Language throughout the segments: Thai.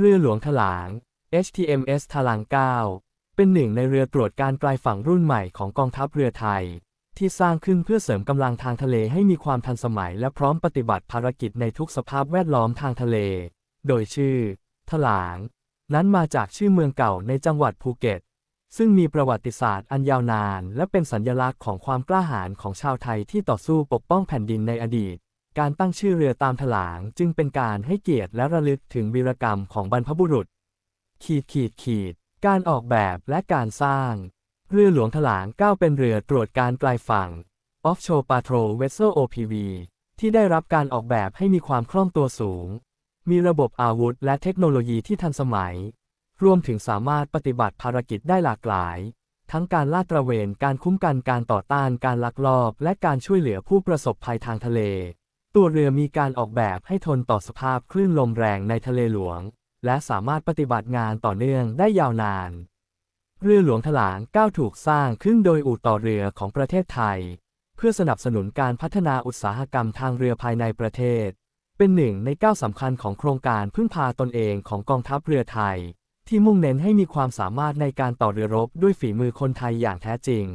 เรือหลวงถลาง HTMS ทลาง 9 เป็นหนึ่งในเรือตรวจการไกลฝั่งรุ่นใหม่ของกองทัพเรือไทย ที่สร้างขึ้นเพื่อเสริมกำลังทางทะเลให้มีความทันสมัยและพร้อมปฏิบัติภารกิจในทุกสภาพแวดล้อมทางทะเล โดยชื่อ ถลาง นั้นมาจากชื่อเมืองเก่าในจังหวัดภูเก็ต ซึ่งมีประวัติศาสตร์อันยาวนาน และเป็นสัญลักษณ์ของความกล้าหาญของชาวไทยที่ต่อสู้ปกป้องแผ่นดินในอดีต การตั้งชื่อเรือตามถลางจึงเป็นการให้เกียรติและระลึกถึงวีรกรรมของบรรพบุรุษ ขีดขีดขีด การออกแบบและการสร้าง เรือหลวงถลาง9เป็นเรือตรวจการไกลฝั่ง Offshore Patrol Vessel OPV ที่ได้รับการออกแบบให้มีความคล่องตัวสูง มีระบบอาวุธและเทคโนโลยีที่ทันสมัย รวมถึงสามารถปฏิบัติภารกิจได้หลากหลาย ทั้งการลาดตระเวน การคุ้มกัน การต่อต้าน การลักลอบ และการช่วยเหลือผู้ประสบภัยทางทะเล ตัวเรือมีการออกแบบให้ทนต่อสภาพคลื่นลมแรงในทะเลหลวง และสามารถปฏิบัติงานต่อเนื่องได้ยาวนาน เรือหลวงถลาง9ถูกสร้างขึ้นโดยอู่ต่อเรือของประเทศไทย เพื่อสนับสนุนการพัฒนาอุตสาหกรรมทางเรือภายในประเทศ เป็นหนึ่งในก้าวสำคัญของโครงการพึ่งพาตนเองของกองทัพเรือไทย ที่มุ่งเน้นให้มีความสามารถในการต่อเรือรบด้วยฝีมือคนไทยอย่างแท้จริง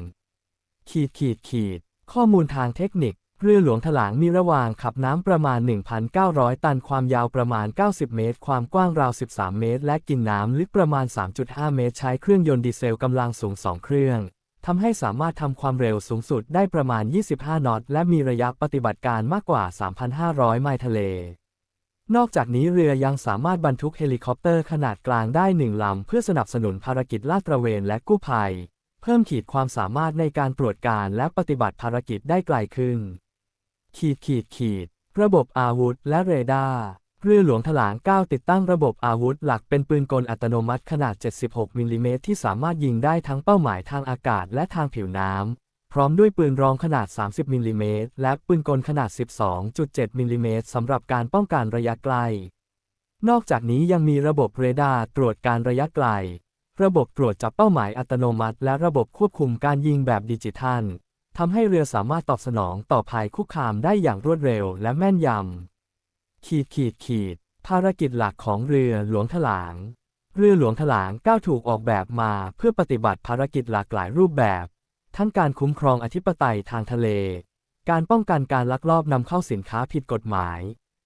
ขีดขีดขีด ข้อมูลทางเทคนิค เรือหลวงถลางมีระวางขับน้ำประมาณ 1,900 ตันความยาวประมาณ 90 เมตร ความกว้างราว 13 เมตร และกินน้ำลึกประมาณ 3.5 เมตร ใช้เครื่องยนต์ดีเซลกำลังสูง 2 เครื่องทำให้สามารถทำความเร็วสูงสุดได้ประมาณ 25 นอต และมีระยะปฏิบัติการมากกว่า 3,500 ไมล์ทะเล นอกจากนี้เรือยังสามารถบรรทุกเฮลิคอปเตอร์ขนาดกลางได้หนึ่งลำ เพื่อสนับสนุนภารกิจลาดตระเวนและกู้ภัย เพิ่มขีดความสามารถในการตรวจการและปฏิบัติภารกิจได้ไกลขึ้น ขีดขีดขีด ระบบอาวุธและเรดาร์เรือหลวงถลาง 9 ติดตั้งระบบอาวุธหลักเป็นปืนกลอัตโนมัติขนาด 76 มิลลิเมตรที่สามารถยิงได้ทั้งเป้าหมายทางอากาศและทางผิวน้ำ พร้อมด้วยปืนรองขนาด 30 มิลลิเมตรและปืนกลขนาด 12.7 มิลลิเมตรสำหรับการป้องกันระยะไกล นอกจากนี้ยังมีระบบเรดาร์ตรวจการระยะไกล ระบบตรวจจับเป้าหมายอัตโนมัติ และระบบควบคุมการยิงแบบดิจิทัล ทำให้เรือสามารถตอบสนองต่อภัยคุกคามได้อย่างรวดเร็วและแม่นยำ ขีดขีดขีด ภารกิจหลักของเรือหลวงถลาง เรือหลวงถลาง9ถูกออกแบบมาเพื่อปฏิบัติภารกิจหลากหลายรูปแบบ ทั้งการคุ้มครองอธิปไตยทางทะเล การป้องกันการลักลอบนำเข้าสินค้าผิดกฎหมาย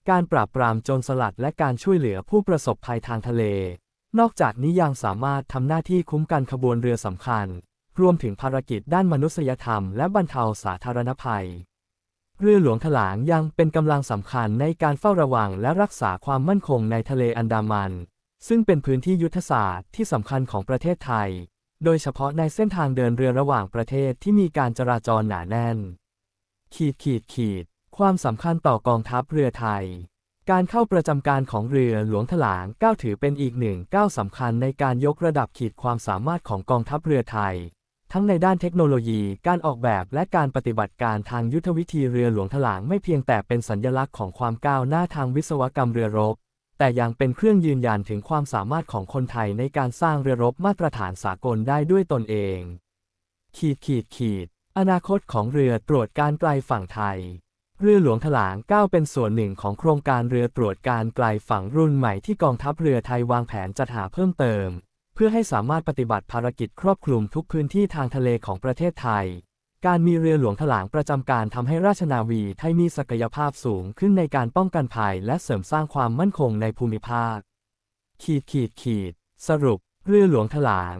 การปราบปรามโจรสลัดและการช่วยเหลือผู้ประสบภัยทางทะเล นอกจากนี้ยังสามารถทำหน้าที่คุ้มกันขบวนเรือสำคัญ รวมถึงภารกิจด้านมนุษยธรรมและบรรเทาสาธารณภัย เรือหลวงถลางยังเป็นกำลังสำคัญในการเฝ้าระวังและรักษาความมั่นคงในทะเลอันดามัน ซึ่งเป็นพื้นที่ยุทธศาสตร์ที่สำคัญของประเทศไทย โดยเฉพาะในเส้นทางเดินเรือระหว่างประเทศที่มีการจราจรหนาแน่น ขีดขีดขีด ความสำคัญต่อกองทัพเรือไทยการเข้าประจำการของเรือหลวงถลางก้าวถือเป็นอีกหนึ่งก้าวสำคัญในการยกระดับขีดความสามารถของกองทัพเรือไทย ทั้งในด้านเทคโนโลยี การออกแบบ และการปฏิบัติการทางยุทธวิธีเรือหลวงถลางไม่เพียงแต่เป็นสัญลักษณ์ของความก้าวหน้าทางวิศวกรรมเรือรบ แต่ยังเป็นเครื่องยืนยันถึงความสามารถของคนไทยในการสร้างเรือรบมาตรฐานสากลได้ด้วยตนเอง ขีดขีดขีด อนาคตของเรือตรวจการไกลฝั่งไทย เรือหลวงถลาง9เป็นส่วนหนึ่งของโครงการเรือตรวจการไกลฝั่งรุ่นใหม่ที่กองทัพเรือไทยวางแผนจัดหาเพิ่มเติม เพื่อให้สามารถปฏิบัติภารกิจครอบคลุมทุกพื้นที่ทางทะเลของประเทศไทย การมีเรือหลวงถลางประจำการทำให้ราชนาวีไทยมีศักยภาพสูงขึ้นในการป้องกันภัยและเสริมสร้างความมั่นคงในภูมิภาค ขีดขีดขีด สรุป เรือหลวงถลาง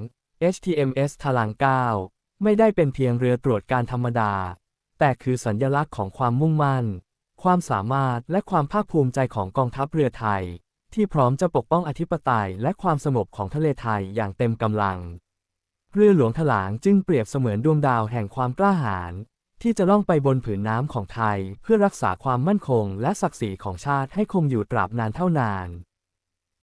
HTMS ถลาง9ไม่ได้เป็นเพียงเรือตรวจการธรรมดา แต่คือสัญลักษณ์ของความมุ่งมั่น ความสามารถและความภาคภูมิใจของกองทัพเรือไทย ที่พร้อมจะปกป้องอธิปไตยและความสงบของทะเลไทยอย่างเต็มกำลัง เรือหลวงถลางจึงเปรียบเสมือนดวงดาวแห่งความกล้าหาญที่จะล่องไปบนผืนน้ำของไทย เพื่อรักษาความมั่นคงและศักดิ์ศรีของชาติให้คงอยู่ตราบนานเท่านาน